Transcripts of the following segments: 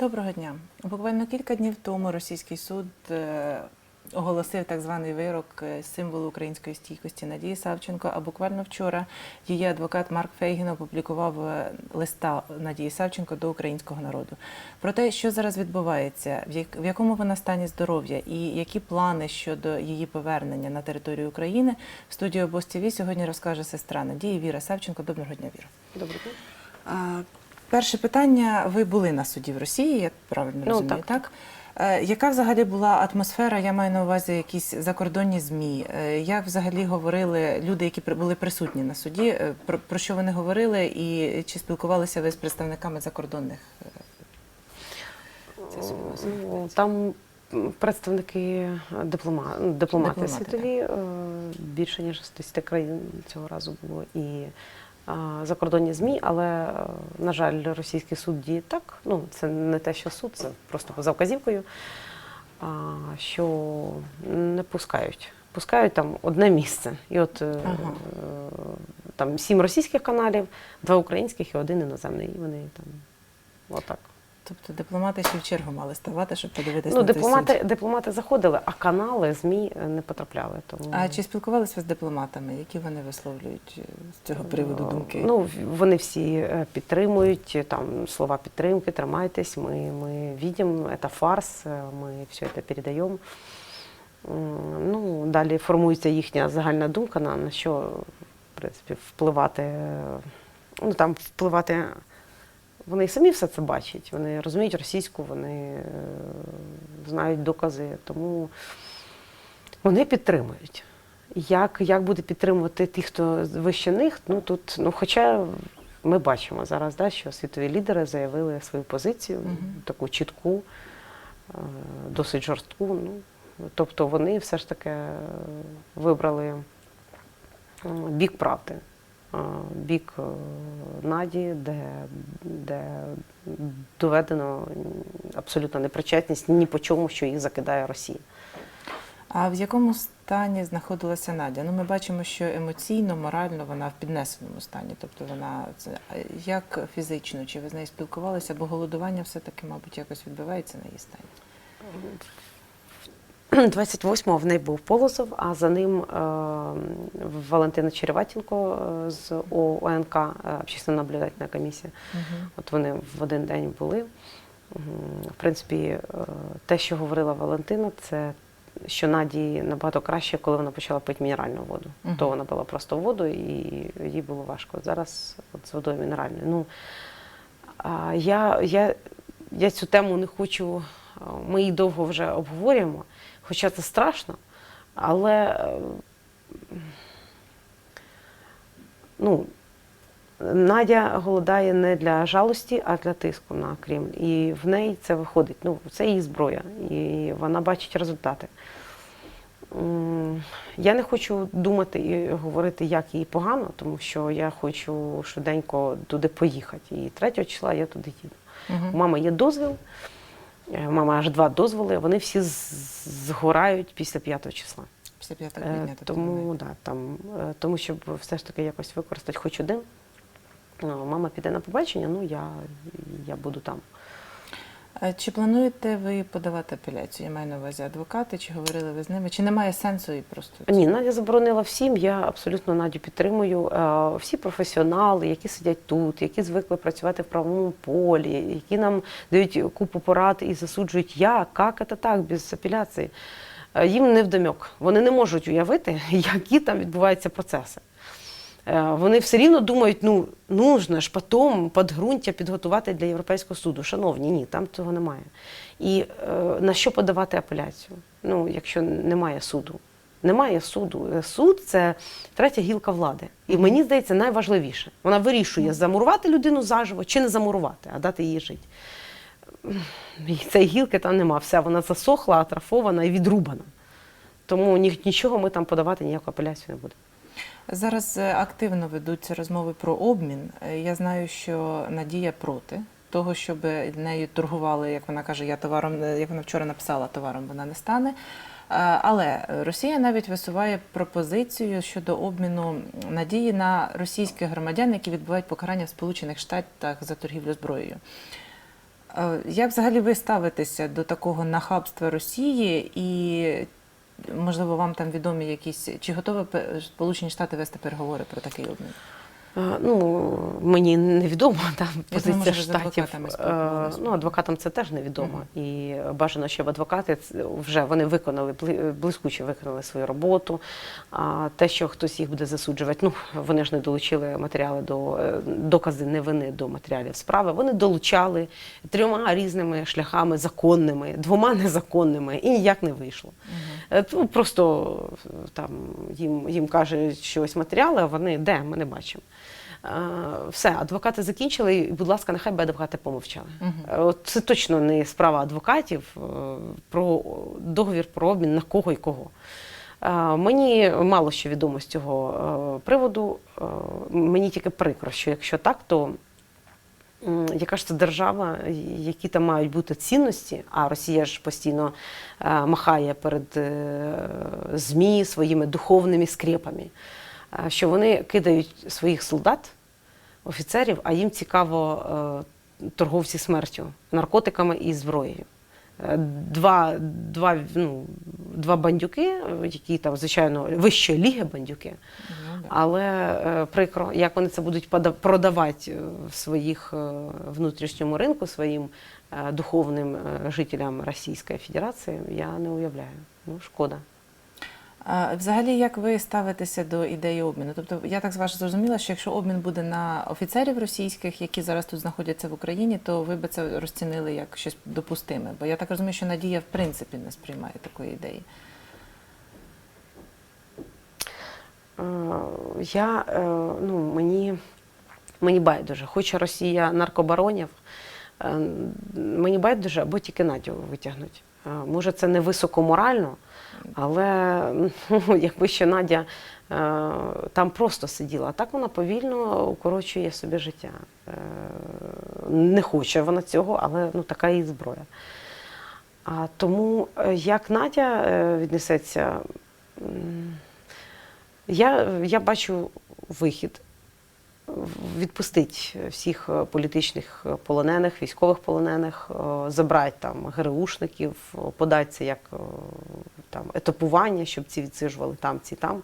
Доброго дня. Буквально кілька днів тому російський суд е, оголосив так званий вирок е, символу української стійкості Надії Савченко. А буквально вчора її адвокат Марк Фейгін опублікував е, листа Надії Савченко до українського народу про те, що зараз відбувається, в якому вона стані здоров'я і які плани щодо її повернення на територію України. В студії обоз ТВ сьогодні розкаже сестра Надії Віра Савченко. Доброго дня, Віра. Добрий день. Перше питання. Ви були на суді в Росії, я правильно Ну, розумію, так. так? Е, Яка взагалі була атмосфера? Я маю на увазі якісь закордонні змі. Е, Як взагалі говорили люди, які були присутні на суді? е, Про, про що вони говорили, і чи спілкувалися ви з представниками закордонних? Ну, Там представники диплома... дипломати Дипломати, світові, більше ніж з 10 країн цього разу було і закордонні ЗМІ, але, е, на жаль, російський суд діє так. Ну, це не те, що суд, це просто за вказівкою, що не пускають. Пускають там одне місце. І от е, Ага. е, там сім російських каналів, два українських і один іноземний. І вони там отак. Тобто дипломати ще в чергу мали ставати, щоб подивитися Ну, на дипломати, суд. дипломати заходили, а канали ЗМІ е, не потрапляли. Тому А чи спілкувалися ви з дипломатами? Які вони висловлюють е, з цього приводу думки? Ну, вони всі е, підтримують е, там слова підтримки, тримайтесь. Ми, ми видим, це фарс, е, ми все це передаємо. Ну, далі формується їхня загальна думка на, на що в принципі, впливати. е, Ну, там впливати. Вони самі все це бачать, вони розуміють російську, вони е, знають докази, тому вони підтримують. Як, як буде підтримувати тих, хто вище них, ну тут, ну хоча ми бачимо зараз, да, що світові лідери заявили свою позицію, Мгм. таку чітку, е, досить жорстку. Ну, тобто вони все ж таки е, вибрали бік правди, бік е, Наді, де, де доведено абсолютно непричетність ні по чому, що їх закидає Росія. А в якому стані знаходилася Надя? Ну, ми бачимо, що емоційно, морально вона в піднесеному стані. Тобто вона це як фізично, чи ви з нею спілкувалися, бо голодування все-таки, мабуть, якось відбивається на її стані. 28-го в неї був Полозов, а за ним е, Валентина Череватенко е, з ОНК, е, Общественно наблюдательна комісія. От вони в один день були. В принципі, те, що говорила Валентина, це що Наді набагато краще, коли вона почала пити мінеральну воду. Мгм. То вона пила просто воду і їй було важко. Зараз от з водою мінеральною. Ну, я, я, я цю тему не хочу. Ми її довго вже обговорюємо, хоча це страшно, але е, ну, Надя голодає не для жалості, а для тиску на Кремль. І в неї це виходить. Ну, це її зброя, і вона бачить результати. Я не хочу думати і говорити, як їй погано, тому що я хочу швиденько туди поїхати. І 3 числа я туди їду. У мами є дозвіл, е, у мами аж два дозволи, вони всі згорають після 5 числа. Після 5 Е, квітня. тобто Тому, да, там, е, тому, щоб все ж таки якось використати хоч один. Мама піде на побачення, ну я, я буду там. Чи плануєте ви подавати апеляцію? Я маю на увазі адвокати, чи говорили ви з ними? Чи немає сенсу і просто Ні, Надя заборонила всім. Я абсолютно Надю підтримую. Всі професіонали, які сидять тут, які звикли працювати в правовому полі, які нам дають купу порад і засуджують, як, як це так, без апеляції. Їм не вдомьок. Вони не можуть уявити, які там відбуваються процеси. Е, Вони все рівно думають, ну нужно ж потім підґрунтя підготувати для Європейського суду. Шановні, ні, там цього немає. І е, на що подавати апеляцію? Ну, якщо немає суду. Немає суду. Е, Суд це третя гілка влади. І мені здається, найважливіше. Вона вирішує, замурувати людину заживо чи не замурувати, а дати їй жити. І цієї гілки там нема. Вся вона засохла, атрафована і відрубана. Тому ні- нічого ми там подавати, ніяку апеляцію не будемо. Зараз е, активно ведуться розмови про обмін. Е, Я знаю, що Надія проти того, щоб нею торгували, як вона каже, я товаром, е, як вона вчора написала, товаром вона не стане. Але Росія навіть висуває пропозицію щодо обміну надії на російських громадян, які відбувають покарання в Сполучених Штатах за торгівлю зброєю. Як взагалі ви ставитеся до такого нахабства Росії і можливо вам там відомі якісь чи готові Сполучені Штати вести переговори про такий обмін? Ну, мені невідомо там Я позиція штатів. Е. Ну, адвокатам це теж невідомо. І бажано, щоб адвокати вже вони виконали блискуче виконали свою роботу. А те, що хтось їх буде засуджувати, ну вони ж не долучили матеріали до е, докази невини до матеріалів справи. Вони долучали трьома різними шляхами законними, двома незаконними, і ніяк не вийшло. Е, ну, Просто там їм, їм кажуть, що матеріали, а вони де, ми не бачимо. Е, Все, адвокати закінчили, і, будь ласка, нехай би адвокати помовчали. От це точно не справа адвокатів е, про договір про обмін на кого і кого. Е, Мені мало що відомо з цього приводу. Мені тільки прикро, що якщо так, то яка ж це держава, які там мають бути цінності, а Росія ж постійно махає перед ЗМІ своїми духовними скрепами, що вони кидають своїх солдат, офіцерів, а їм цікаво е, торговці смертю, наркотиками і зброєю. Е, Два, два, ну, два бандюки, е, які там, звичайно, вищої ліги бандюки, Ну, але е, прикро, як вони це будуть продавати е, в своїх е, внутрішньому ринку своїм е, духовним е, жителям Російської Федерації, я не уявляю. Ну, шкода. Взагалі, як ви ставитеся до ідеї обміну? Тобто, я так з вас зрозуміла, що якщо обмін буде на офіцерів російських, які зараз тут знаходяться в Україні, то ви би це розцінили як щось допустиме. Бо я так розумію, що Надія в принципі не сприймає такої ідеї. Е, Я, е, ну, мені, мені байдуже. Хоче Росія наркобаронів, е, мені байдуже, або тільки Надю витягнуть. Може, це не високоморально, але ну, якби ще Надя е, там просто сиділа, а так вона повільно укорочує собі життя. Е, Не хоче вона цього, але ну, така її зброя. А тому е, як Надя віднесеться, я, я бачу вихід відпустити всіх е, політичних полонених, військових полонених, е, забрати там ГРУшників, е, подати це як е, там етапування, щоб ці відсиджували там, ці там,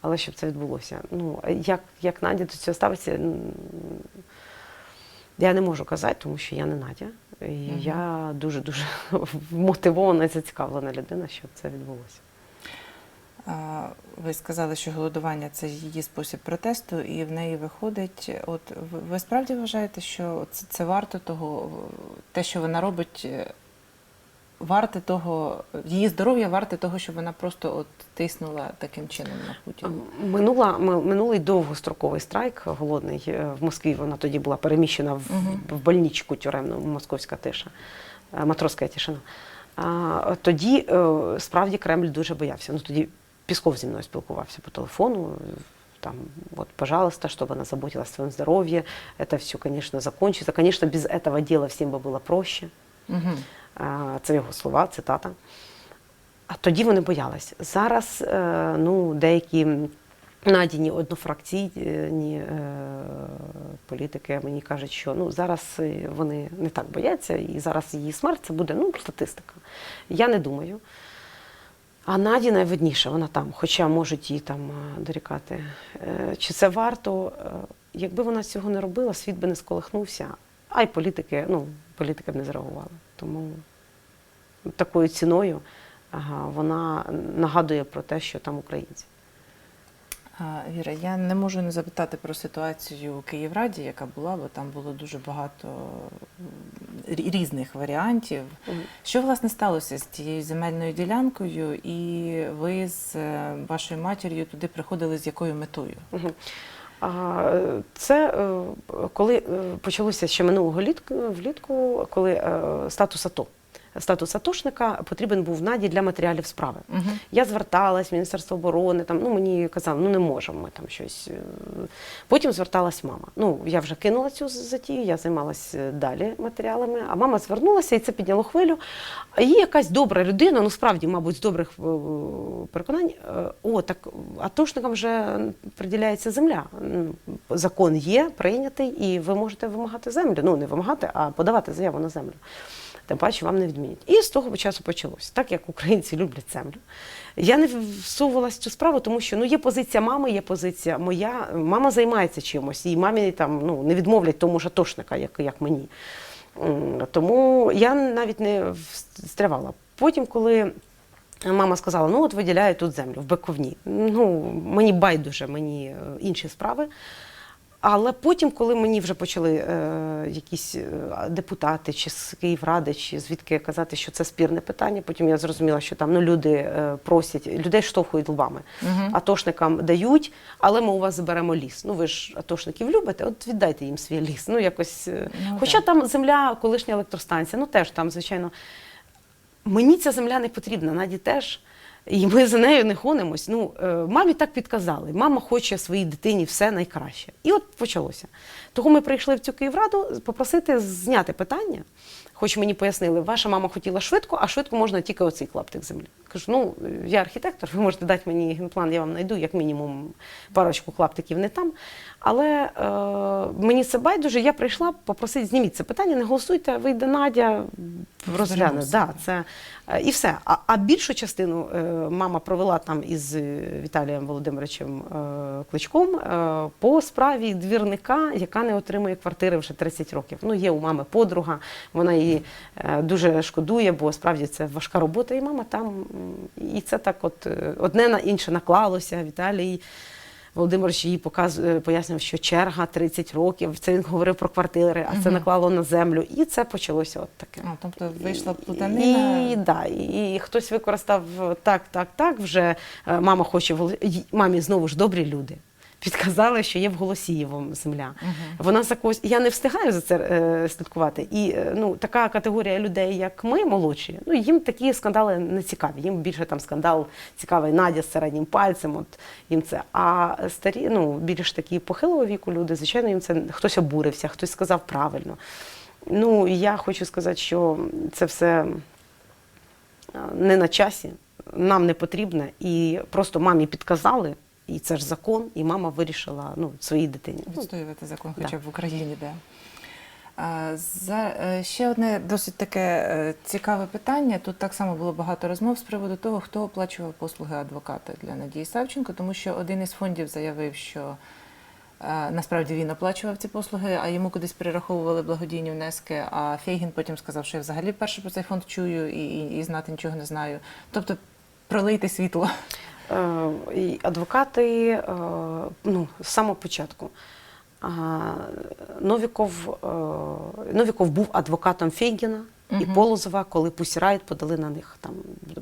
але щоб це відбулося. Ну, як, як Надя до цього ставиться, я не можу казати, тому що я не Надя. І я дуже-дуже мотивована і зацікавлена людина, щоб це відбулося. Ви сказали, що голодування це її спосіб протесту, і в неї виходить. От ви- справді вважаєте, що це, це варто того, те, що вона робить, е, варте того, її здоров'я варте того, щоб вона просто от тиснула таким чином на Путіна? Минула, минулий довгостроковий страйк голодний е, в Москві. Вона тоді була переміщена в, Мгм. в больничку тюремну, московська тиша, е, матросська тишина. А, тоді справді Кремль дуже боявся. Ну тоді Пісков зі мною спілкувався по телефону. Там, вот, пожалуйста, чтобы она заботилась о своем здоровье. Это все, конечно, закончится. Конечно, без этого дела всем бы было проще. Угу. А, Це його слова, цитата. А тоді вони боялись. Зараз е, ну, деякі надіні однофракційні е, політики мені кажуть, що ну, зараз е, вони не так бояться, і зараз її смерть це буде ну, статистика. Я не думаю. А Наді найвидніше, вона там, хоча можуть її там е, дорікати. Е, Чи це варто? Е, Якби вона цього не робила, світ би не сколихнувся, а й політики, ну, політики б не зреагували. Тому такою ціною вона нагадує про те, що там українці. Віра, я не можу не запитати про ситуацію у Київраді, яка була, бо там було дуже багато різних варіантів. Що власне сталося з тією земельною ділянкою, і ви з е, вашою матір'ю туди приходили з якою метою? Це е, коли е, почалося ще минулого літку, влітку, коли статус АТО статус атошника потрібен був Наді для матеріалів справи. Мгм. Я зверталась в Міністерство оборони, там, ну, мені казали, ну не можемо ми там щось. е. Потім зверталась мама. Ну, я вже кинула цю затію, я займалася далі матеріалами, а мама звернулася і це підняло хвилю. Її якась добра людина, ну справді, мабуть, з добрих е, переконань, е, о, так атошникам вже приділяється земля. Закон є, прийнятий, і ви можете вимагати землю. Ну, не вимагати, а подавати заяву на землю. Тим паче вам не відмінять. І з того часу почалося. Так як українці люблять землю. Я не всовувалася в цю справу, тому що ну, є позиція мами, є позиція моя. Мама займається чимось, і мамі там ну, не відмовлять тому ж як, як мені. Тому я навіть не встрявала. Потім, коли мама сказала, ну от виділяю тут землю в Бековні. Ну, мені байдуже, мені е, інші справи. Але потім, коли мені вже почали е, якісь е, депутати чи з Київради, чи звідки казати, що це спірне питання, потім я зрозуміла, що там ну, люди е, просять, людей штовхують лбами. Мгм. Атошникам дають, але ми у вас заберемо ліс. Ну ви ж атошників любите, от віддайте їм свій ліс. Ну якось. е, Ну, Хоча так. там земля, колишня електростанція, ну теж там, звичайно, мені ця земля не потрібна, Наді теж. І ми за нею не гонимось. Ну, е, мамі так підказали. Мама хоче своїй дитині все найкраще. І от почалося. Того ми прийшли в цю Київраду попросити зняти питання. Хоч мені пояснили, ваша мама хотіла швидко, а швидко можна тільки оцей клаптик землі. Кажу, ну я архітектор, ви можете дати мені генплан, я вам знайду, як мінімум парочку клаптиків не там. Але е, мені це байдуже, я прийшла попросити, зніміть це питання, не голосуйте, вийде Надя, розгляне. Да, це, е, і все. А, а більшу частину е, мама провела там із е, Віталієм Володимировичем е, Кличком е, по справі двірника, яка не отримує квартири вже 30 років. Ну, є у мами подруга, вона її е, дуже шкодує, бо справді це важка робота, і мама там. І це так, от е, одне на інше наклалося. Віталій. Володимирович їй показує, пояснював, що черга 30 років. Це він говорив про квартири, а це наклало на землю. І це почалося от таке. А, тобто вийшла плутанина. І, да, і, і хтось використав так, так, так. Вже е, мама хоче мамі знову ж добрі люди. Підказали, що є в Голосієвому земля. Мгм. Вона за когось. Я не встигаю за це е, слідкувати. І е, ну, така категорія людей, як ми, молодші, ну їм такі скандали не цікаві. Їм більше там скандал цікавий Надя з середнім пальцем. От їм це. А старі, ну більш такі похилого віку люди, звичайно, їм це хтось обурився, хтось сказав правильно. Ну, я хочу сказати, що це все е, не на часі, нам не потрібне, і просто мамі підказали, і це ж закон, і мама вирішила ну, своїй дитині. Ну, відстоювати закон, Да. хоча б в Україні, де. За е, ще одне досить таке е, цікаве питання. Тут так само було багато розмов з приводу того, хто оплачував послуги адвоката для Надії Савченко, тому що один із фондів заявив, що е, насправді він оплачував ці послуги, а йому кудись перераховували благодійні внески. А Фейгін потім сказав, що я взагалі вперше про цей фонд чую і, і, і знати нічого не знаю. Тобто пролийте світло. Е, і адвокати е, ну, з самого початку. Новіков, е, Новіков був адвокатом Фейгіна і Полозова, коли Riot подали на них. Там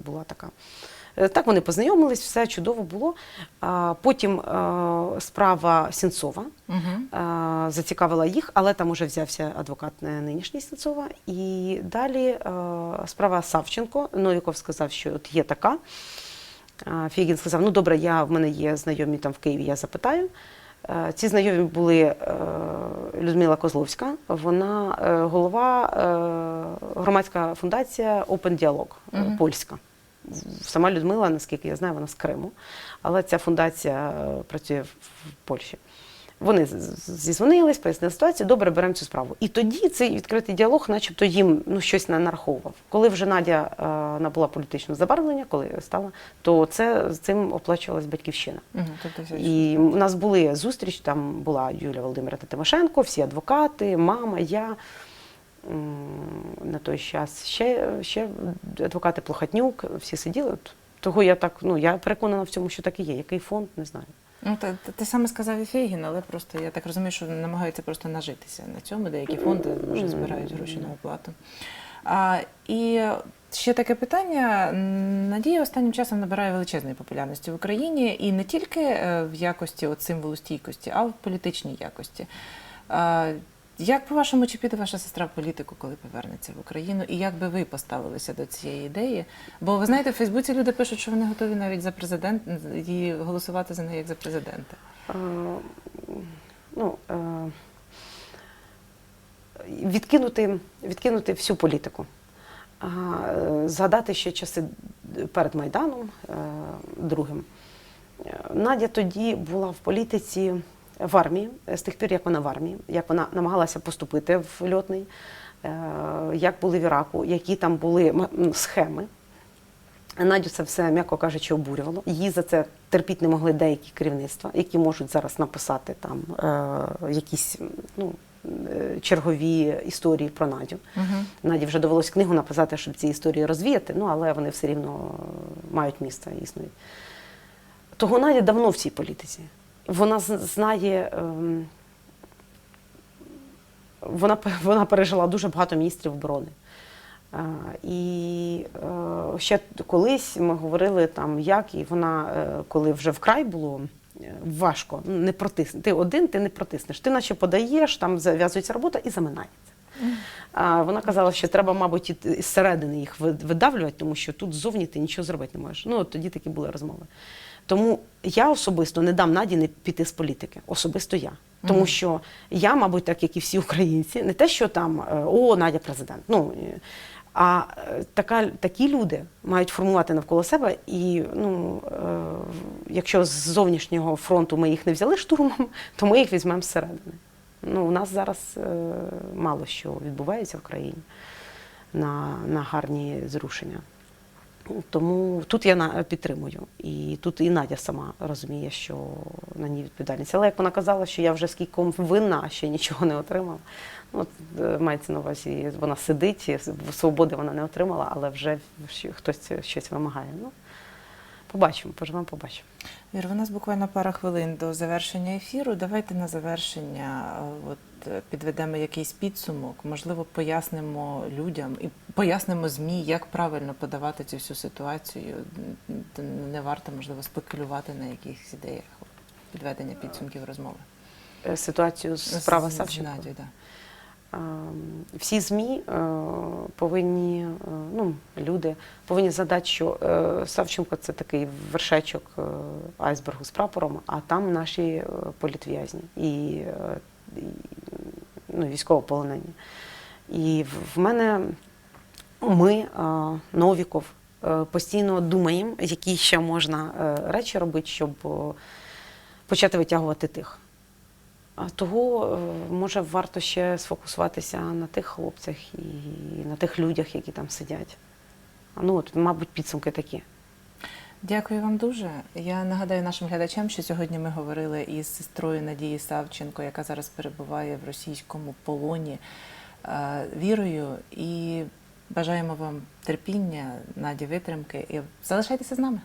була така. Так вони познайомились, все чудово було. Потім справа Сінцова Угу. зацікавила їх, але там уже взявся адвокат нинішній Сінцова. І далі справа Савченко. Новіков сказав, що от є така. Фігін сказав: ну добре, я в мене є знайомі там в Києві, я запитаю. Е, Ці знайомі були е, Людмила Козловська, вона е, голова громадська фундація Open Dialog угу. Польська. Сама Людмила, наскільки я знаю, вона з Криму, але ця фундація працює в Польщі. Вони зізвонились, пояснили ситуацію, добре, беремо цю справу. І тоді цей відкритий діалог, начебто, їм ну, щось не нараховував. Коли вже Надя е, набула політичного забарвлення, коли стала, то це з цим оплачувалась батьківщина. Угу. Тобто, І у нас були зустріч, там була Юлія Володимирівна Тимошенко, всі адвокати, мама, я. На той час ще, ще адвокати Плохатнюк, всі сиділи. Того я так, ну я переконана в цьому, що так і є. Який фонд, не знаю. Ну, ти, ти, ти саме сказав і Фейгін, але просто я так розумію, що намагаються просто нажитися на цьому, деякі фонди вже збирають гроші на оплату. А, і ще таке питання. Надія останнім часом набирає величезної популярності в Україні і не тільки е, в якості от, символу стійкості, а в політичній якості. А, Як по-вашому, чи піде ваша сестра в політику, коли повернеться в Україну? І як би ви поставилися до цієї ідеї? Бо ви знаєте, в Фейсбуці люди пишуть, що вони готові навіть за президент і голосувати за неї як за президента. Е, ну, е, відкинути, відкинути всю політику. А, е, Згадати ще часи перед Майданом другим. Надя тоді була в політиці в армії, з тих пір, як вона в армії, як вона намагалася поступити в льотний, е, як були в Іраку, які там були схеми. Надю це все, м'яко кажучи, обурювало. Її за це терпіти не могли деякі керівництва, які можуть зараз написати там е, якісь ну, е, чергові історії про Надю. Угу. Наді вже довелось книгу написати, щоб ці історії розвіяти, ну але вони все рівно мають місце існують. Того Надя давно в цій політиці. Вона знає. ем, вона, вона пережила дуже багато міністрів оборони. І е, ще колись ми говорили там, як, і вона, е, коли вже вкрай було е, важко, ну, не протиснеш. Ти один, ти не протиснеш. Ти наче подаєш, там зав'язується робота і заминається. А вона казала, що треба, мабуть, і зсередини їх видавлювати, тому що тут ззовні ти нічого зробити не можеш. Ну, тоді такі були розмови. Тому я особисто не дам Наді не піти з політики. Особисто я. Тому що я, мабуть, так як і всі українці, не те, що там е, о, Надя президент. Ну, е, а е, така, такі люди мають формувати навколо себе, і ну, е, якщо з зовнішнього фронту ми їх не взяли штурмом, то ми їх візьмемо зсередини. Ну, у нас зараз е, мало що відбувається в країні на, на гарні зрушення. Тому тут я підтримую. І тут і Надя сама розуміє, що на ній відповідальність. Але як вона казала, що я вже скільки винна, а ще нічого не отримала. Ну, От е, мається на увазі, вона сидить, свободи вона не отримала, але вже хтось щось вимагає. Ну, побачимо, поживемо, побачимо. Вір, у нас буквально пара хвилин до завершення ефіру. Давайте на завершення е, от, підведемо якийсь підсумок, можливо, пояснимо людям і пояснимо ЗМІ, як правильно подавати цю всю ситуацію. Не варто, можливо, спекулювати на якихось ідеях підведення підсумків розмови. Е, Ситуацію з з Савченко. Да. Ем, Всі ЗМІ е, повинні, е, ну, люди повинні задати, що е, Савченко це такий вершечок е, айсбергу з прапором, а там наші е, політв'язні е, і ну, військовополонені. І в- мене ми, е, Новіков, е, постійно думаємо, які ще можна е, речі робити, щоб почати витягувати тих. А того, може, варто ще сфокусуватися на тих хлопцях і на тих людях, які там сидять. Ну, от, мабуть, підсумки такі. Дякую вам дуже. Я нагадаю нашим глядачам, що сьогодні ми говорили із сестрою Надії Савченко, яка зараз перебуває в російському полоні е, вірою. І бажаємо вам терпіння, Наді, витримки. І залишайтеся з нами.